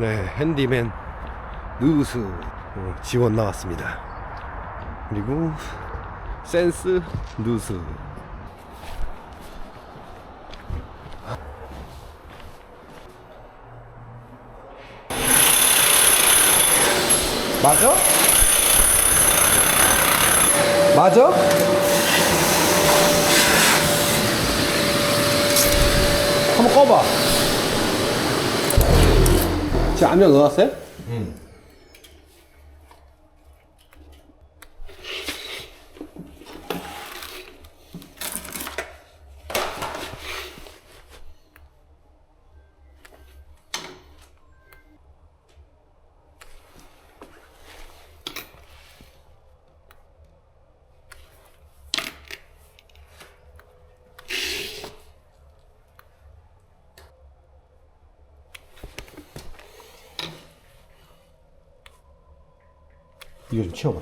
네, 핸디맨 어, 지원 나왔습니다. 그리고 센스 누수. 맞아? 맞아? 한번 꺼봐. 지금 안면 넣어놨어요? 이거 좀 치워봐.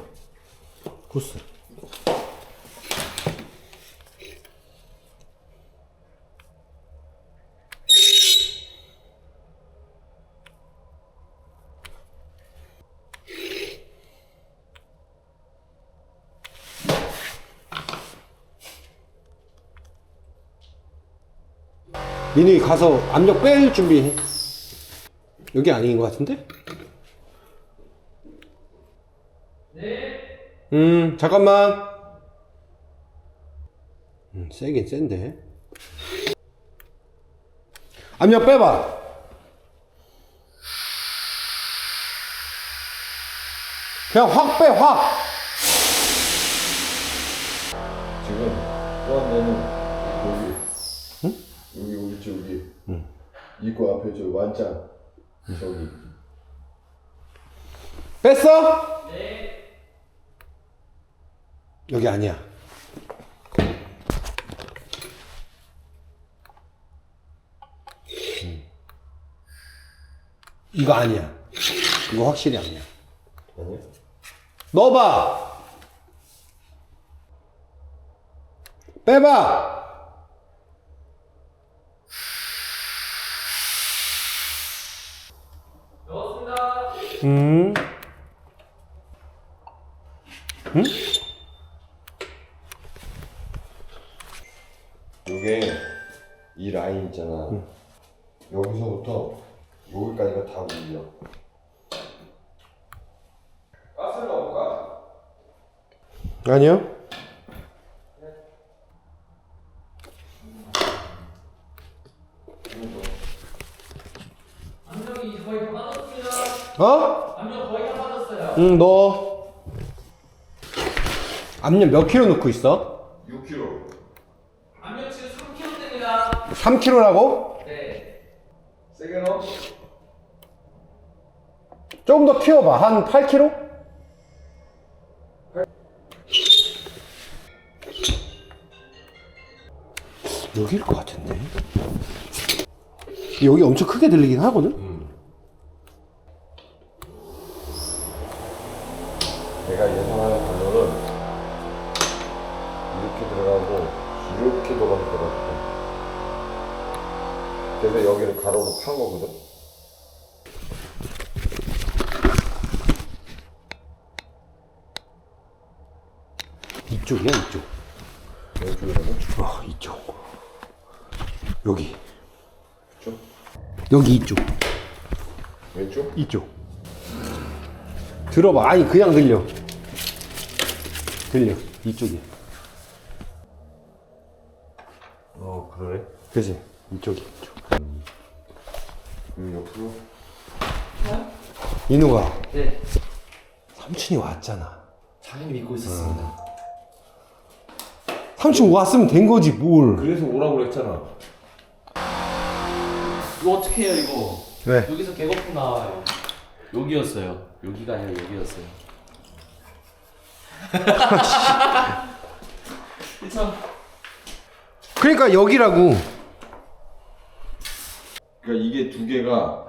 구스. 민우이 가서 압력 뺄 준비해. 여기 아닌 것 같은데? 음, 잠깐만. 음, 세긴 센데. 압력 빼봐. 그냥 확 빼, 확. 지금 또한 대는 여기 여기 우리 저기 이거 앞에 저 완장 저기 뺐어? 여기 아니야. 음. 이거 아니야. 이거 확실히 아니야. 아니야? 넣어봐. 빼봐. 넣었습니다. 음. 이게 이 라인 있잖아 여기서부터 여기까지가 다 물려 가스를 넣을까? 아니요. 압력이 거의 다 빠졌습니다. 어? 압력 거의 다 빠졌어요. 응, 넣어. 압력 몇 킬로 넣고 있어? 6kg 압력 3kg입니다. 3킬로라고? 네. 세게 넣어? 조금 더 키워봐. 한 8킬로? 여기일 것 같은데. 여기 엄청 크게 들리긴 하거든? 내가 예상하는 단어는 이렇게 들어가고 이렇게 돌아갈 것 같아 그래서 여기를 가로로 판 거거든 이쪽이야, 이쪽. 왼쪽이라고? 어, 이쪽. 여기. 쪽? 여기 이쪽. 왼쪽? 이쪽. 들어봐. 아니, 그냥 들려. 들려. 이쪽이. 어 그러네 그지? 이쪽이. 이쪽. 음 옆으로 인우가 네. 삼촌이 왔잖아. 당연히 믿고 있었습니다. 삼촌 왔으면 된 거지, 뭘. 그래서 오라고 그랬잖아 이거 어떻게 해요 이거? 왜? 여기서 개거품 나와요. 여기였어요. 여기가 아니라 여기였어요. 참 그러니까 여기라고. 그러니까 이게 두 개가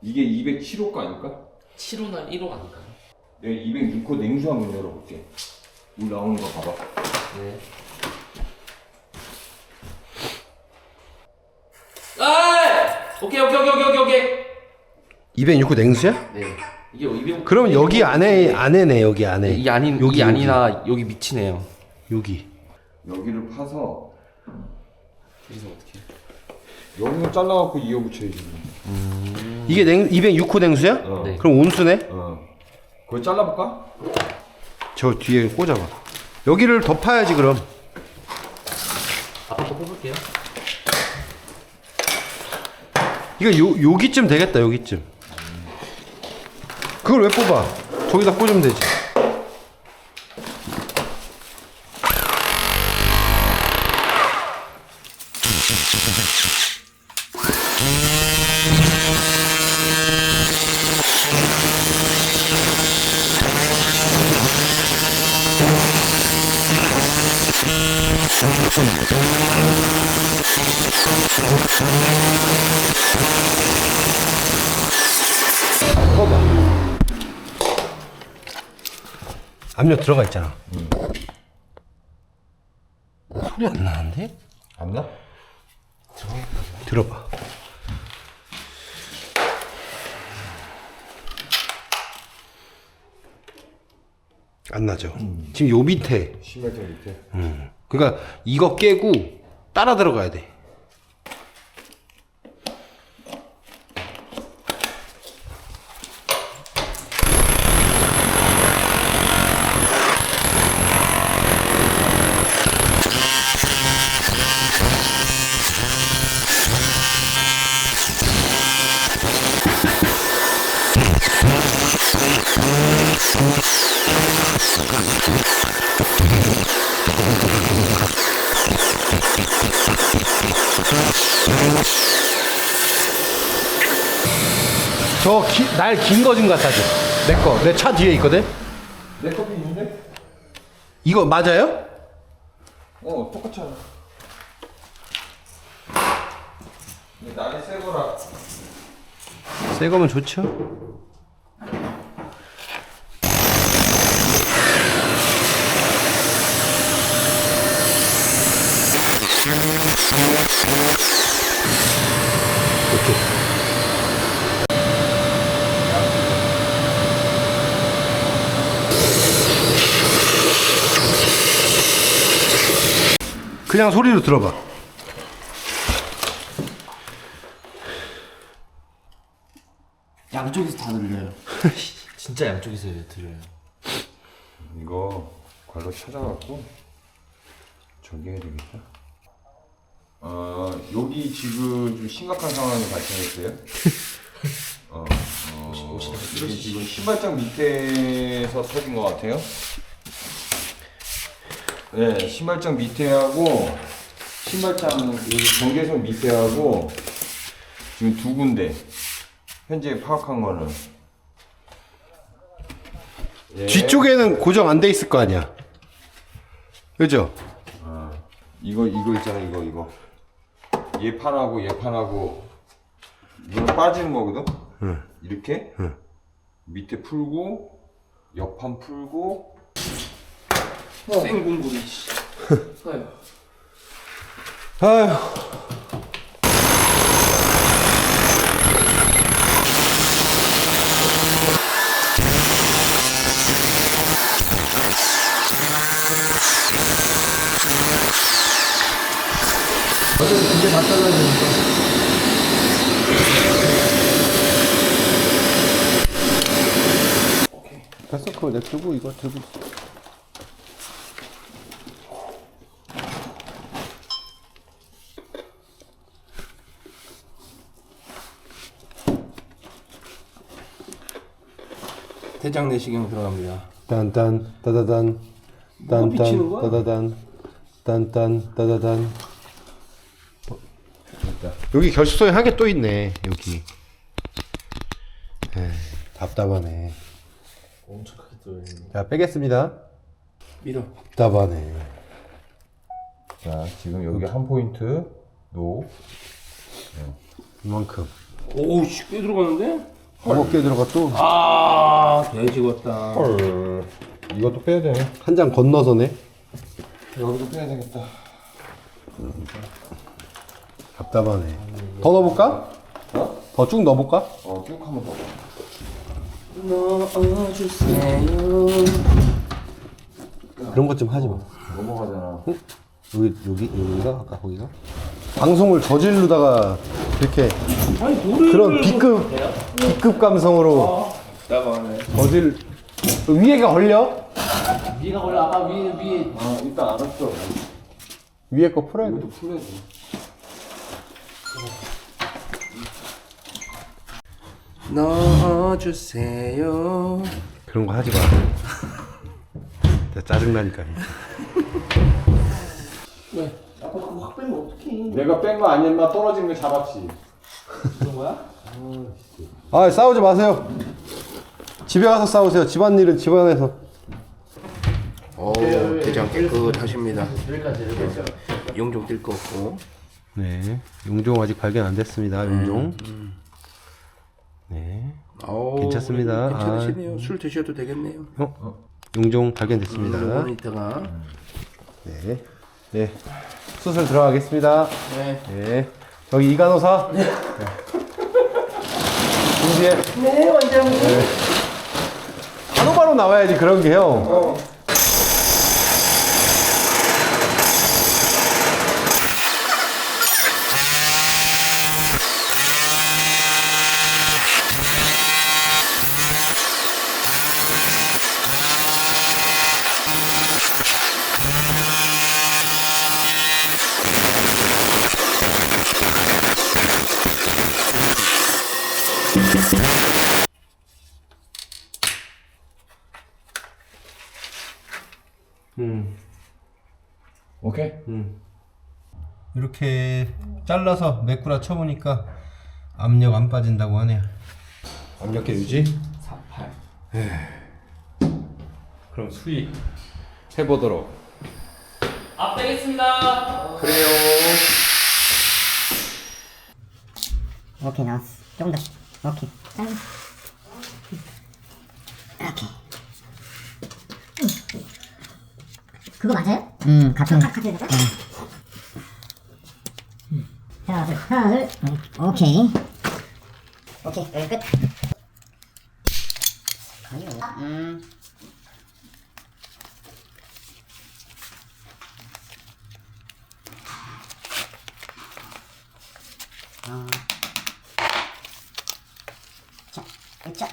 이게 207호 거 아닐까? 7호나 1호 아닐까요? 내가 206호 냉수 한번 열어볼게 물 나오는 거 봐봐 네. 아! 오케이 오케이 오케이 오케이 오케이. 206호 냉수야? 네. 이게 200. 그럼 여기 안에 안에네 여기 안에. 이 아닌 여기, 이 아니나 여기 밑이네요. 여기. 여기를 파서 그래서 어떻게? 여기는 잘라갖고 이어 붙여야지. 이게 냉 206호 냉수야? 어. 네. 그럼 온수네? 어. 그거 잘라볼까? 저 뒤에 꽂아봐. 여기를 더 파야지 그럼. 아빠 거 뽑을게요. 이거 요 여기쯤 되겠다 여기쯤. 그걸 왜 뽑아? 저기다 꽂으면 되지. 꺼봐. 압력 들어가 있잖아. 소리 안 나는데? 안 나? 들어봐. 안 나죠. 지금 요 밑에. 심할정 밑에. 그러니까 이거 깨고 따라 들어가야 돼. 저날 긴 거 좀 갖다 줘. 내 거. 내 차 뒤에 있거든. 내 커피 있는데? 이거 맞아요? 어, 똑같잖아. 근데 날이 새 거라. 새 거면 좋죠. 이렇게. 그냥 소리로 들어봐. 양쪽에서 다 들려요. 진짜 양쪽에서 들려요. 이거 관로 찾아갖고 저기 해야 되겠다. 어, 여기 지금 좀 심각한 상황이 발생했어요. 어, 어, 이게 지금 신발장 밑에서 터진 것 같아요. 네, 신발장 밑에 하고 신발장 여기 경계선 밑에 하고 지금 두 군데 현재 파악한 거는 예. 뒤쪽에는 고정 안 돼 있을 거 아니야. 그죠? 이거 이거 있잖아 이거 이거 얘 판하고 얘 판하고 이거 빠지는 거거든 이렇게 밑에 풀고 옆판 풀고 생공구리. 아유. 아휴. 됐어 그거 냅두고 이거 들고 있어. 대장 내시경 들어갑니다. 딴딴 따다단 딴딴 비치는 거야? 따다단 딴딴 따다단. 어, 여기 결수소에 한 개 또 있네 여기. 에이, 답답하네 엄청 크게 들어있는. 자 빼겠습니다 밀어. 답답하네 자 지금 여기 한 포인트 노 이만큼 오우 씨, 꽤 들어가는데? 개 들어가 아, 돼지겠다. 헐 이것도 빼야 되네 또한장 건너서네 여기도 빼야 되겠다 답답하네 더 넣어볼까? 어? 더 쭉 넣어볼까? 어, 쭉 한번 더. 그런 것 좀 하지 마. 넘어가잖아. 여기 여기 여기가 아까 거기가 방송을 저지르다가 이렇게 그런 B급 B급 감성으로 나가네. 저질 위에가 걸려 위가 걸려 아까 위 위. 아, 일단 알았어. 위에 거 풀어야 돼. 이것도 풀어야지. 넣어주세요. 그런 거 하지 마. 내가 짜증 나니까. 아까 그거 확 빼면 어떡해. 내가 뺀 거 아니야, 마 떨어진 거 잡았지. 그런 거야? 아 싸우지 마세요. 집에 가서 싸우세요. 집안일은 집안에서. 오, 대장 깨끗하십니다. 여기까지 여기까지. 용종 뛸거 없고. 네. 용종 아직 발견 안 됐습니다. 용종. 네. 오, 괜찮습니다. 괜찮으시네요. 술 드셔도 되겠네요. 어? 용종 발견됐습니다. 요거는 이따가. 네. 네. 수술 들어가겠습니다. 네. 네. 여기 이간호사. 네. 준비해. 네, 원장님. 바로바로 나와야지 그런 게요. 음. 오케이? 이렇게 잘라서 매꾸라 쳐보니까 압력 안 빠진다고 하네요. 압력계 유지? 48. 그럼 수위 해보도록. 앞 되겠습니다. 그래요. 오케이 나왔어 조금 더 오케이 짠 오케이 그거 맞아요? 응 같은 같은 응. 하나 둘 하나 둘 응, 오케이 오케이 여기 끝 음. 어. 자.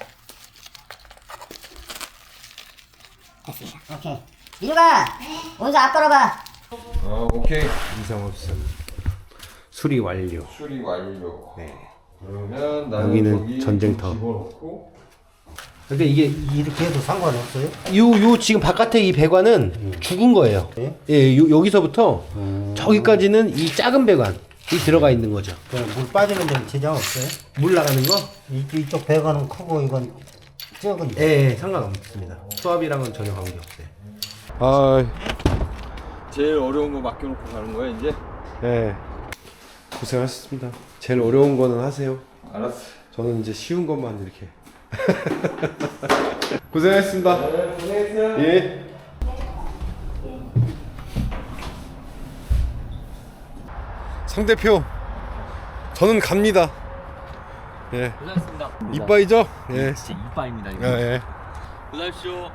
됐습니다. 오케이. 민우가 원수 앞 걸어 봐. 어, 오케이. 이상 없음. 수리 완료. 수리 완료. 네. 그러면 나는 여기는 거기 전쟁터. 집어넣고 근데 이게 이렇게 해도 상관없어요? 요, 요 지금 바깥에 이 배관은 죽은 거예요. 예, 요, 여기서부터 저기까지는 이 작은 배관이 들어가 있는 거죠. 물 빠지는 데는 지장 없어요? 물 나가는 거? 이, 이쪽 배관은 크고 이건 적은데 예, 예 상관없습니다. 수압이랑은 전혀 관계 없어요. 아, 제일 어려운 거 맡겨놓고 가는 거야 이제? 예. 고생하셨습니다. 제일 어려운 거는 하세요. 알았어. 저는 이제 쉬운 것만 이렇게. 고생하셨습니다. 네, 고생했어요. 예. 상대표, 저는 갑니다. 예. 고생하셨습니다. 이빠이죠? 예. 진짜 이빠입니다. 이거. 예, 예. 고생하십시오.